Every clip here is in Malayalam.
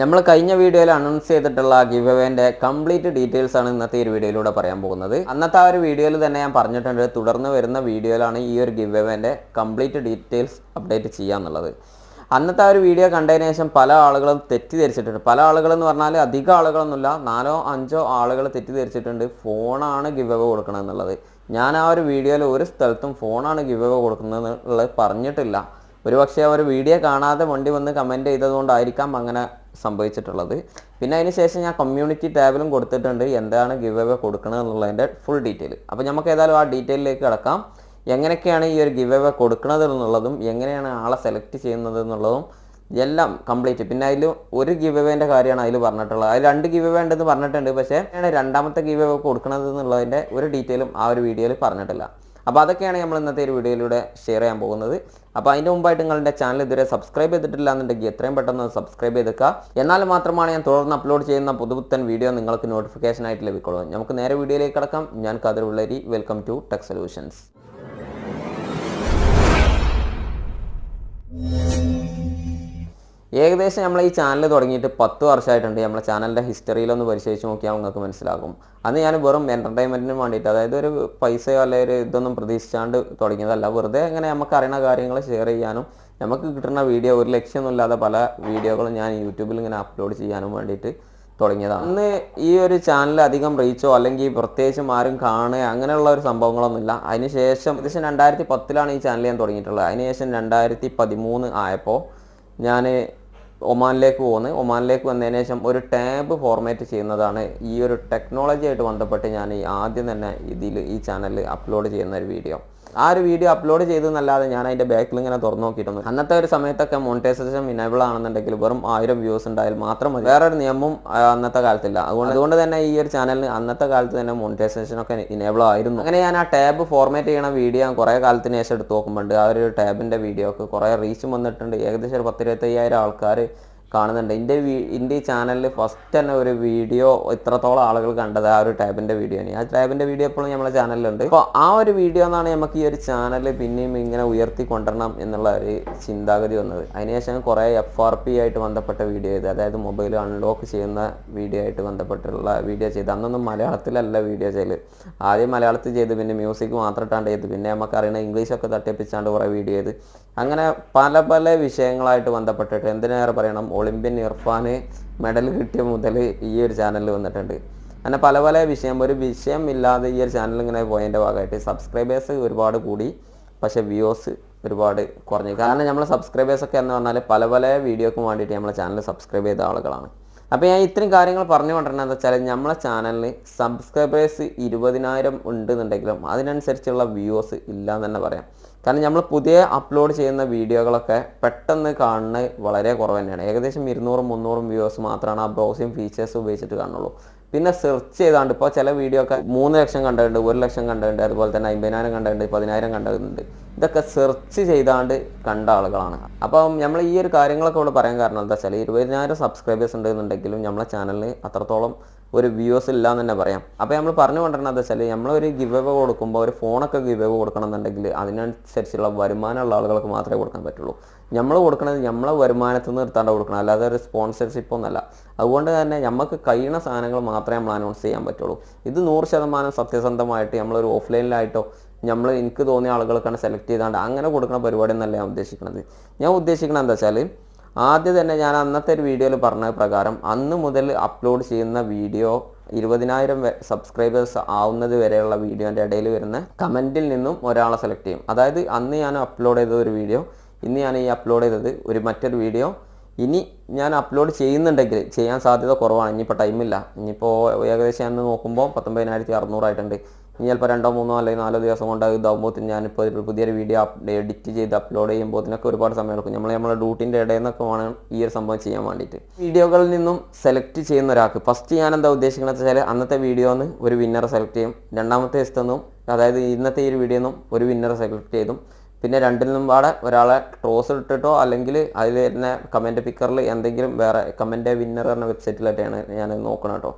നമ്മൾ കഴിഞ്ഞ വീഡിയോയിൽ അനൗൺസ് ചെയ്തിട്ടുള്ള ഗിവ് കംപ്ലീറ്റ് ഡീറ്റെയിൽസ് ആണ് ഇന്നത്തെ ഈ ഒരു വീഡിയോയിലൂടെ പറയാൻ പോകുന്നത്. അന്നത്തെ ആ ഒരു വീഡിയോയിൽ തന്നെ ഞാൻ പറഞ്ഞിട്ടുണ്ട് തുടർന്ന് വരുന്ന വീഡിയോയിലാണ് ഈ ഒരു ഗിവ് കംപ്ലീറ്റ് ഡീറ്റെയിൽസ് അപ്ഡേറ്റ് ചെയ്യാന്നുള്ളത്. അന്നത്തെ ആ ഒരു വീഡിയോ കണ്ടതിന് ശേഷം പല ആളുകളും തെറ്റിദ്ധരിച്ചിട്ടുണ്ട്. പല ആളുകൾ എന്ന് പറഞ്ഞാൽ അധികം ആളുകളൊന്നുമില്ല നാലോ അഞ്ചോ ആളുകൾ തെറ്റിദ്ധരിച്ചിട്ടുണ്ട് ഫോണാണ് ഗിവ് അവ കൊടുക്കണം എന്നുള്ളത്. ഞാൻ ആ ഒരു വീഡിയോയിൽ ഒരു സ്ഥലത്തും ഫോണാണ് ഗിവ് അവ കൊടുക്കുന്നത് എന്നുള്ളത് പറഞ്ഞിട്ടില്ല. ഒരുപക്ഷെ അവർ വീഡിയോ കാണാതെ വണ്ടി വന്ന് കമന്റ് ചെയ്തതുകൊണ്ടായിരിക്കാം അങ്ങനെ സംഭവിച്ചിട്ടുള്ളത്. പിന്നെ അതിന് ശേഷം ഞാൻ കമ്മ്യൂണിറ്റി ടാബിലും കൊടുത്തിട്ടുണ്ട്. എന്താണ് ഗിവ് അവേ കൊടുക്കുന്നത് എന്നുള്ളതിന്റെ ഫുൾ ഡീറ്റെയിൽ അപ്പോൾ നമുക്ക് ഏതായാലും ആ ഡീറ്റെയിലേക്ക് കിടക്കാം. എങ്ങനെയൊക്കെയാണ് ഈ ഒരു ഗിവ് അവേ കൊടുക്കുന്നത് എന്നുള്ളതും എങ്ങനെയാണ് ആളെ സെലക്ട് ചെയ്യുന്നത് എന്നുള്ളതും എല്ലാം കംപ്ലീറ്റ് പിന്നെ അതിൽ ഒരു ഗിവ് അവേന്റെ കാര്യമാണ് അതിൽ പറഞ്ഞിട്ടുള്ളത്. അതിൽ രണ്ട് ഗിവ് അവേ ഉണ്ടെന്ന് പറഞ്ഞിട്ടുണ്ട്. പക്ഷേ രണ്ടാമത്തെ ഗിവ് അവേ കൊടുക്കുന്നത് എന്നുള്ളതിന്റെ ഒരു ഡീറ്റെയിലും ആ ഒരു വീഡിയോയിൽ പറഞ്ഞിട്ടില്ല. അപ്പോൾ അതൊക്കെയാണ് നമ്മൾ ഇന്നത്തെ ഒരു വീഡിയോയിലൂടെ ഷെയർ ചെയ്യാൻ പോകുന്നത്. അപ്പോൾ അതിന്റെ മുമ്പായിട്ട് നിങ്ങളുടെ ചാനൽ ഇതുവരെ സബ്സ്ക്രൈബ് ചെയ്തിട്ടില്ല എന്നുണ്ടെങ്കിൽ എത്രയും പെട്ടെന്ന് സബ്സ്ക്രൈബ് ചെയ്തേക്കുക എന്നാൽ മാത്രമാണ് ഞാൻ തുടർന്ന് അപ്ലോഡ് ചെയ്യുന്ന പുതുപുത്തൻ വീഡിയോ നിങ്ങൾക്ക് നോട്ടിഫിക്കേഷൻ ആയിട്ട് ലഭിക്കുള്ളൂ. നമുക്ക് നേരെ വീഡിയോയിലേക്ക് കിടക്കാം. ഞാൻ കതിർ ഉള്ളരി. വെൽക്കം ടു ടെക് സൊല്യൂഷൻസ് ഏകദേശം നമ്മൾ ഈ ചാനൽ തുടങ്ങിയിട്ട് പത്ത് വർഷമായിട്ടുണ്ട്. നമ്മളെ ചാനലിന്റെ ഹിസ്റ്ററിയിലൊന്ന് പരിശോധിച്ച് നോക്കിയാൽ നിങ്ങൾക്ക് മനസ്സിലാകും. അന്ന് ഞാൻ വെറും എന്റർടൈൻമെന്റിന് വേണ്ടിയിട്ട് അതായത് ഒരു പൈസയോ അല്ലെങ്കിൽ ഇതൊന്നും പ്രതീക്ഷിച്ചാണ്ട് തുടങ്ങിയതല്ല. വെറുതെ ഇങ്ങനെ നമുക്ക് അറിയുന്ന കാര്യങ്ങൾ ഷെയർ ചെയ്യാനും നമുക്ക് കിട്ടുന്ന വീഡിയോ ഒരു ലക്ഷ്യമൊന്നുമില്ലാതെ പല വീഡിയോകളും ഞാൻ യൂട്യൂബിൽ ഇങ്ങനെ അപ്ലോഡ് ചെയ്യാനും വേണ്ടിയിട്ട് തുടങ്ങിയതാണ്. അന്ന് ഈ ഒരു ചാനൽ അധികം റീച്ചോ അല്ലെങ്കിൽ പ്രത്യേകിച്ചും ആരും കാണുക അങ്ങനെയുള്ള ഒരു സംഭവങ്ങളൊന്നുമില്ല. അതിനുശേഷം ഏകദേശം രണ്ടായിരത്തി പത്തിലാണ് ഈ ചാനൽ ഞാൻ തുടങ്ങിയിട്ടുള്ളത്. അതിനുശേഷം രണ്ടായിരത്തി പതിമൂന്ന് ആയപ്പോൾ ഞാൻ ഒമാനിലേക്ക് പോകുന്നത്. ഒമാനിലേക്ക് വന്നതിന് ശേഷം ഒരു ടാബ് ഫോർമാറ്റ് ചെയ്യുന്നതാണ് ഈ ഒരു ടെക്നോളജി ആയിട്ട് ബന്ധപ്പെട്ട് ഞാൻ ആദ്യം തന്നെ ഇതിൽ ഈ ചാനലിൽ അപ്ലോഡ് ചെയ്യുന്ന ഒരു വീഡിയോ ആ ഒരു വീഡിയോ അപ്ലോഡ് ചെയ്തെന്നല്ലാതെ ഞാൻ അതിന്റെ ബാക്കിൽ ഇങ്ങനെ തുറന്നു നോക്കിയിട്ടുണ്ട് അന്നത്തെ ഒരു സമയത്തൊക്കെ മോണിറ്റൈസേഷൻ ഇനേബിൾ ആണെന്നുണ്ടെങ്കിൽ വെറും ആയിരം വ്യൂസ് ഉണ്ടായാൽ മാത്രം മതി. വേറൊരു നിയമം അന്നത്തെ കാലത്തില്ല. അതുകൊണ്ട് അതുകൊണ്ട് തന്നെ ഈ ഒരു ചാനലിന് അന്നത്തെ കാലത്ത് തന്നെ മോണിറ്റൈസേഷൻ ഒക്കെ ഇനേബിൾ ആയിരുന്നു. അങ്ങനെ ഞാൻ ആ ടാബ് ഫോർമാറ്റ് ചെയ്യണ വീഡിയോ ഞാൻ കുറേ കാലത്തിന് ശേഷം എടുത്ത് നോക്കുമ്പോൾ ആ ഒരു ടാബിന്റെ വീഡിയോക്ക് കുറേ റീച്ചും വന്നിട്ടുണ്ട്. ഏകദേശം ഒരു പത്തിരുപത്തയ്യായിരം ആൾക്കാർ കാണുന്നുണ്ട്. എന്റെ എന്റെ ഈ ചാനലിൽ ഫസ്റ്റ് തന്നെ ഒരു വീഡിയോ ഇത്രത്തോളം ആളുകൾ കണ്ടത് ആ ഒരു ടാബിന്റെ വീഡിയോ ആണ്. ആ ടാബിന്റെ വീഡിയോ എപ്പോഴും നമ്മളെ ചാനലിലുണ്ട്. അപ്പോൾ ആ ഒരു വീഡിയോ എന്നാണ് നമുക്ക് ഈ ഒരു ചാനൽ പിന്നെയും ഇങ്ങനെ ഉയർത്തി കൊണ്ടുവരണം എന്നുള്ള ഒരു ചിന്താഗതി വന്നത്. അതിനുശേഷം കുറേ എഫ് ആർ പി ആയിട്ട് ബന്ധപ്പെട്ട വീഡിയോ ചെയ്ത് അതായത് മൊബൈൽ അൺലോക്ക് ചെയ്യുന്ന വീഡിയോ ആയിട്ട് ബന്ധപ്പെട്ടുള്ള വീഡിയോ ചെയ്ത്. അന്നൊന്നും മലയാളത്തിലല്ല വീഡിയോ ചെയ്യൽ ആദ്യം മലയാളത്തിൽ ചെയ്ത് പിന്നെ മ്യൂസിക് മാത്രം ചെയ്ത് പിന്നെ നമുക്ക് അറിയണ ഇംഗ്ലീഷൊക്കെ തട്ടിപ്പിച്ചാണ്ട് കുറേ വീഡിയോ ചെയ്ത്. അങ്ങനെ പല പല വിഷയങ്ങളായിട്ട് ബന്ധപ്പെട്ടിട്ട് എന്തിനേറെ പറയണം? ഒളിമ്പ്യൻ ഇർഫാന് മെഡൽ കിട്ടിയ മുതൽ ഈ ഒരു ചാനലിൽ വന്നിട്ടുണ്ട്. അങ്ങനെ പല പല വിഷയം ഒരു വിഷയം ഇല്ലാതെ ഈ ഒരു ചാനൽ ഇങ്ങനെ പോയതിന്റെ ഭാഗമായിട്ട് സബ്സ്ക്രൈബേഴ്സ് ഒരുപാട് കൂടി പക്ഷേ വ്യൂസ് ഒരുപാട് കുറഞ്ഞു. കാരണം നമ്മൾ സബ്സ്ക്രൈബേഴ്സൊക്കെ എന്ന് പറഞ്ഞാൽ പല പല വീഡിയോക്കും വേണ്ടിയിട്ട് നമ്മളെ ചാനൽ സബ്സ്ക്രൈബ് ചെയ്ത ആളുകളാണ്. അപ്പോൾ ഞാൻ ഇത്രയും കാര്യങ്ങൾ പറഞ്ഞു കൊണ്ടിരുന്നത് വെച്ചാൽ നമ്മളെ ചാനലിന് സബ്സ്ക്രൈബേഴ്സ് ഇരുപതിനായിരം ഉണ്ടെന്നുണ്ടെങ്കിലും അതിനനുസരിച്ചുള്ള വ്യൂസ് ഇല്ല എന്ന് തന്നെ പറയാം. കാരണം നമ്മൾ പുതിയ അപ്ലോഡ് ചെയ്യുന്ന വീഡിയോകളൊക്കെ പെട്ടെന്ന് കാണുന്നത് വളരെ കുറവ് തന്നെയാണ്. ഏകദേശം ഇരുന്നൂറും മുന്നൂറും വ്യൂസ് മാത്രമാണ് ആ ബ്രൗസിങ് ഫീച്ചേഴ്സ് ഉപയോഗിച്ചിട്ട് കാണുള്ളൂ പിന്നെ സെർച്ച് ചെയ്താണ്ട് ഇപ്പോൾ ചില വീഡിയോ ഒക്കെ മൂന്ന് ലക്ഷം കണ്ടുണ്ട് ഒരു ലക്ഷം കണ്ടുണ്ട് അതുപോലെ തന്നെ അമ്പതിനായിരം കണ്ടുണ്ട് പതിനായിരം കണ്ടുണ്ട് ഇതൊക്കെ സെർച്ച് ചെയ്താണ്ട് കണ്ട ആളുകളാണ്. അപ്പം നമ്മൾ ഈ ഒരു കാര്യങ്ങളൊക്കെ ഇവിടെ പറയാൻ കാരണം എന്താ വെച്ചാൽ ഇരുപതിനായിരം സബ്സ്ക്രൈബേഴ്സ് ഉണ്ടെന്നുണ്ടെങ്കിലും നമ്മളെ ചാനലിന് അത്രത്തോളം ഒരു വ്യൂസ് ഇല്ല എന്ന് തന്നെ പറയാം. അപ്പോൾ നമ്മൾ പറഞ്ഞു കൊണ്ടിരുന്നത് വെച്ചാൽ നമ്മളൊരു ഗിവ് എവ് കൊടുക്കുമ്പോൾ ഒരു ഫോണൊക്കെ ഗിവ് എവ് കൊടുക്കണം എന്നുണ്ടെങ്കിൽ അതിനനുസരിച്ചുള്ള വരുമാനമുള്ള ആളുകൾക്ക് മാത്രമേ കൊടുക്കാൻ പറ്റുള്ളൂ. നമ്മൾ കൊടുക്കുന്നത് നമ്മളെ വരുമാനത്തിൽ നിന്ന് നിർത്താണ്ട് കൊടുക്കണം. അല്ലാതെ ഒരു സ്പോൺസർഷിപ്പ് ഒന്നല്ല. അതുകൊണ്ട് തന്നെ നമുക്ക് കഴിയുന്ന സാധനങ്ങൾ മാത്രമേ നമ്മൾ അനൗൺസ് ചെയ്യാൻ പറ്റുള്ളൂ. ഇത് നൂറ് ശതമാനം സത്യസന്ധമായിട്ട് നമ്മളൊരു ഓഫ്ലൈനിലായിട്ടോ നമ്മൾ എനിക്ക് തോന്നിയ ആളുകൾക്കാണ് സെലക്ട് ചെയ്താണ്ട് അങ്ങനെ കൊടുക്കുന്ന പരിപാടി എന്നല്ല ഞാൻ ഉദ്ദേശിക്കുന്നത് ഞാൻ ഉദ്ദേശിക്കുന്നത് എന്താ വെച്ചാൽ ആദ്യം തന്നെ ഞാൻ അന്നത്തെ ഒരു വീഡിയോയിൽ പറഞ്ഞ പ്രകാരം അന്ന് മുതൽ അപ്ലോഡ് ചെയ്യുന്ന വീഡിയോ ഇരുപതിനായിരം സബ്സ്ക്രൈബേഴ്സ് ആവുന്നത് വരെയുള്ള വീഡിയോന്റെ ഇടയിൽ വരുന്ന കമന്റിൽ നിന്നും ഒരാളെ സെലക്ട് ചെയ്യും. അതായത് അന്ന് ഞാൻ അപ്ലോഡ് ചെയ്ത ഒരു വീഡിയോ ഇന്ന് ഞാൻ ഈ അപ്ലോഡ് ചെയ്തത് ഒരു മറ്റൊരു വീഡിയോ. ഇനി ഞാൻ അപ്ലോഡ് ചെയ്യുന്നുണ്ടെങ്കിൽ ചെയ്യാൻ സാധ്യത കുറവാണ്. ഇനിയിപ്പോൾ ടൈമില്ല ഇനിയിപ്പോൾ ഏകദേശം ഞാൻ നോക്കുമ്പോൾ പത്തൊമ്പതിനായിരത്തി അറുന്നൂറായിട്ടുണ്ട് ഇനി ചിലപ്പോൾ രണ്ടോ മൂന്നോ അല്ലെങ്കിൽ നാലോ ദിവസം കൊണ്ട് ഇതാകുമ്പോൾ ഞാനിപ്പോൾ പുതിയൊരു വീഡിയോ എഡിറ്റ് ചെയ്ത് അപ്ലോഡ് ചെയ്യുമ്പോഴത്തേനൊക്കെ ഒരുപാട് സമയം എടുക്കും. നമ്മൾ നമ്മുടെ ഡ്യൂട്ടിന്റെ ഇടയിൽ നിന്നൊക്കെ വേണം ഈ ഒരു സംഭവം ചെയ്യാൻ വേണ്ടിയിട്ട്. വീഡിയോകളിൽ നിന്നും സെലക്ട് ചെയ്യുന്ന ഒരാൾക്ക് ഫസ്റ്റ് ഞാൻ എന്താ ഉദ്ദേശിക്കുന്നത് വെച്ചാൽ അന്നത്തെ വീഡിയോന്ന് ഒരു വിന്നറെ സെലക്ട് ചെയ്യും. രണ്ടാമത്തെ ദിവസത്തൊന്നും അതായത് ഇന്നത്തെ ഈ ഒരു വീഡിയോ നിന്നും ഒരു വിന്നറെ സെലക്ട് ചെയ്തും. പിന്നെ രണ്ടിൽ നിന്നും പാടെ ഒരാളെ ട്രോസ് ഇട്ടിട്ടോ അല്ലെങ്കിൽ അതിൽ തന്നെ കമന്റ് പിക്കറിൽ എന്തെങ്കിലും വേറെ കമന്റ് വിന്നർ എന്ന വെബ്സൈറ്റിലായിട്ടാണ് ഞാൻ നോക്കണം കേട്ടോ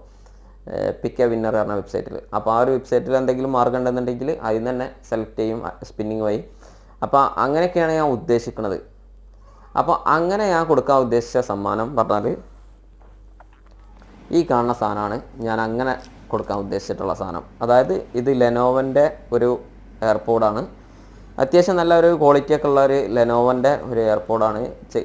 പിക്ക് എ വിന്നർ പറഞ്ഞ വെബ്സൈറ്റിൽ അപ്പോൾ ആ ഒരു വെബ്സൈറ്റിൽ എന്തെങ്കിലും മാർഗം ഉണ്ടെന്നുണ്ടെങ്കിൽ അതിൽ തന്നെ സെലക്ട് ചെയ്യും സ്പിന്നിങ് വഴി. അപ്പോൾ അങ്ങനെയൊക്കെയാണ് ഞാൻ ഉദ്ദേശിക്കുന്നത്. അപ്പോൾ അങ്ങനെ ഞാൻ കൊടുക്കാൻ ഉദ്ദേശിച്ച സമ്മാനം പറഞ്ഞാൽ ഈ കാണുന്ന സാധനമാണ്. ഞാൻ അങ്ങനെ കൊടുക്കാൻ ഉദ്ദേശിച്ചിട്ടുള്ള സാധനം. അതായത് ഇത് ലെനോവന്റെ ഒരു എയർപോഡാണ് അത്യാവശ്യം നല്ല ഒരു ക്വാളിറ്റി ഒക്കെ ഉള്ള ഒരു ലെനോവന്റെ ഒരു എയർപോഡാണ്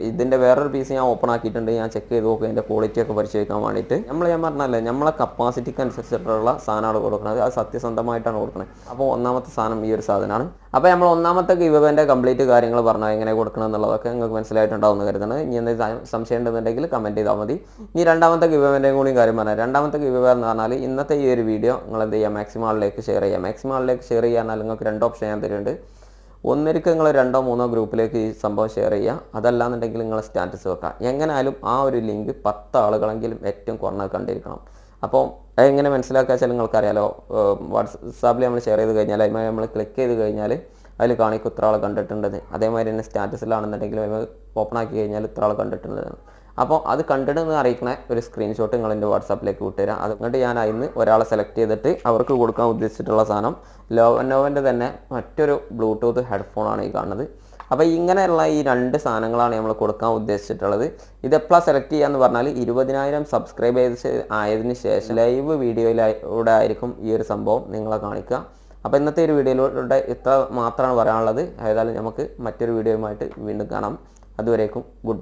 ഇതിന്റെ വേറൊരു പീസ് ഞാൻ ഓപ്പൺ ആക്കിയിട്ടുണ്ട്. ഞാൻ ചെക്ക് ചെയ്ത് നോക്കുക അതിന്റെ ക്വാളിറ്റി ഒക്കെ പരിശോധിക്കാൻ വേണ്ടിയിട്ട്. നമ്മൾ ഞാൻ പറഞ്ഞല്ലേ നമ്മളെ കപ്പാസിറ്റിക്ക് അനുസരിച്ചിട്ടുള്ള സാധനമാണ് കൊടുക്കുന്നത്. അത് സത്യസന്ധമായിട്ടാണ് കൊടുക്കുന്നത്. അപ്പോൾ ഒന്നാമത്തെ സാധനം ഈ ഒരു സാധനമാണ്. അപ്പോൾ നമ്മൾ ഒന്നാമത്തെ ഇവന്റെ കംപ്ലീറ്റ് കാര്യങ്ങൾ പറഞ്ഞാൽ എങ്ങനെ കൊടുക്കണം എന്നുള്ളതൊക്കെ നിങ്ങൾക്ക് മനസ്സിലായിട്ടുണ്ടാവും എന്ന് കരുതുന്നത് ഇനി എന്തെങ്കിലും സംശയം ഉണ്ടെന്നുണ്ടെങ്കിൽ കമന്റ് ചെയ്താൽ മതി. ഇനി രണ്ടാമത്തെ ഇവന്റെ കൂടി കാര്യം പറഞ്ഞാൽ രണ്ടാമത്തെ ഇവ എന്ന് പറഞ്ഞാൽ ഇന്നത്തെ ഈ ഒരു വീഡിയോ നിങ്ങൾ എന്ത് ചെയ്യുക മാക്സിമം ആളിലേക്ക് ഷെയർ ചെയ്യുക. മാക്സിമം ആളിലേക്ക് ഷെയർ ചെയ്യാൻ നിങ്ങൾക്ക് രണ്ട് ഓപ്ഷൻ ഞാൻ തരുന്നുണ്ട്. ഒന്നിരിക്ക് നിങ്ങൾ രണ്ടോ മൂന്നോ ഗ്രൂപ്പിലേക്ക് ഈ സംഭവം ഷെയർ ചെയ്യുക. അതല്ലാന്നുണ്ടെങ്കിൽ നിങ്ങൾ സ്റ്റാറ്റസ് വെക്കുക. എങ്ങനെയാലും ആ ഒരു ലിങ്ക് പത്ത് ആളുകളെങ്കിലും ഏറ്റവും കുറഞ്ഞത് കണ്ടിരിക്കണം. അപ്പോൾ എങ്ങനെ മനസ്സിലാക്കുക വെച്ചാൽ നിങ്ങൾക്കറിയാലോ വാട്സാപ്പിൽ നമ്മൾ ഷെയർ ചെയ്ത് കഴിഞ്ഞാൽ അതിമായി നമ്മൾ ക്ലിക്ക് ചെയ്ത് കഴിഞ്ഞാൽ അതിൽ കാണിക്കും ഇത്ര ആൾ കണ്ടിട്ടുണ്ടെന്ന് അതേമാതിരി തന്നെ സ്റ്റാറ്റസിലാണെന്നുണ്ടെങ്കിൽ ഓപ്പൺ ആക്കി കഴിഞ്ഞാൽ ഇത്ര ആൾ കണ്ടിട്ടുണ്ടെന്ന് അപ്പോൾ അത് കണ്ടിട്ട് കണ്ടിട്ടെന്ന് അറിയിക്കണ ഒരു സ്ക്രീൻഷോട്ട് നിങ്ങൾ എന്റെ വാട്സാപ്പിലേക്ക് വിട്ടുതരാം. അതുകൊണ്ട് ഞാൻ അതിന് ഒരാളെ സെലക്ട് ചെയ്തിട്ട് അവർക്ക് കൊടുക്കാൻ ഉദ്ദേശിച്ചിട്ടുള്ള സാധനം. ലോവനോവന്റെ തന്നെ മറ്റൊരു ബ്ലൂടൂത്ത് ഹെഡ്ഫോണാണ് ഈ കാണുന്നത്. അപ്പോൾ ഇങ്ങനെയുള്ള ഈ രണ്ട് സാധനങ്ങളാണ് നമ്മൾ കൊടുക്കാൻ ഉദ്ദേശിച്ചിട്ടുള്ളത്. ഇത് എപ്പോഴാണ് സെലക്ട് എന്ന് പറഞ്ഞാൽ ഇരുപതിനായിരം സബ്സ്ക്രൈബ് ചെയ്ത് ആയതിന് ശേഷം ലൈവ് വീഡിയോയിലൂടെ ആയിരിക്കും ഈ ഒരു സംഭവം നിങ്ങളെ കാണിക്കുക. അപ്പോൾ ഇന്നത്തെ ഒരു വീഡിയോയിലൂടെ ഇത്ര മാത്രമാണ് പറയാനുള്ളത്. ഏതായാലും നമുക്ക് മറ്റൊരു വീഡിയോയുമായിട്ട് വീണ്ടും കാണാം. അതുവരേക്കും ഗുഡ് ബൈ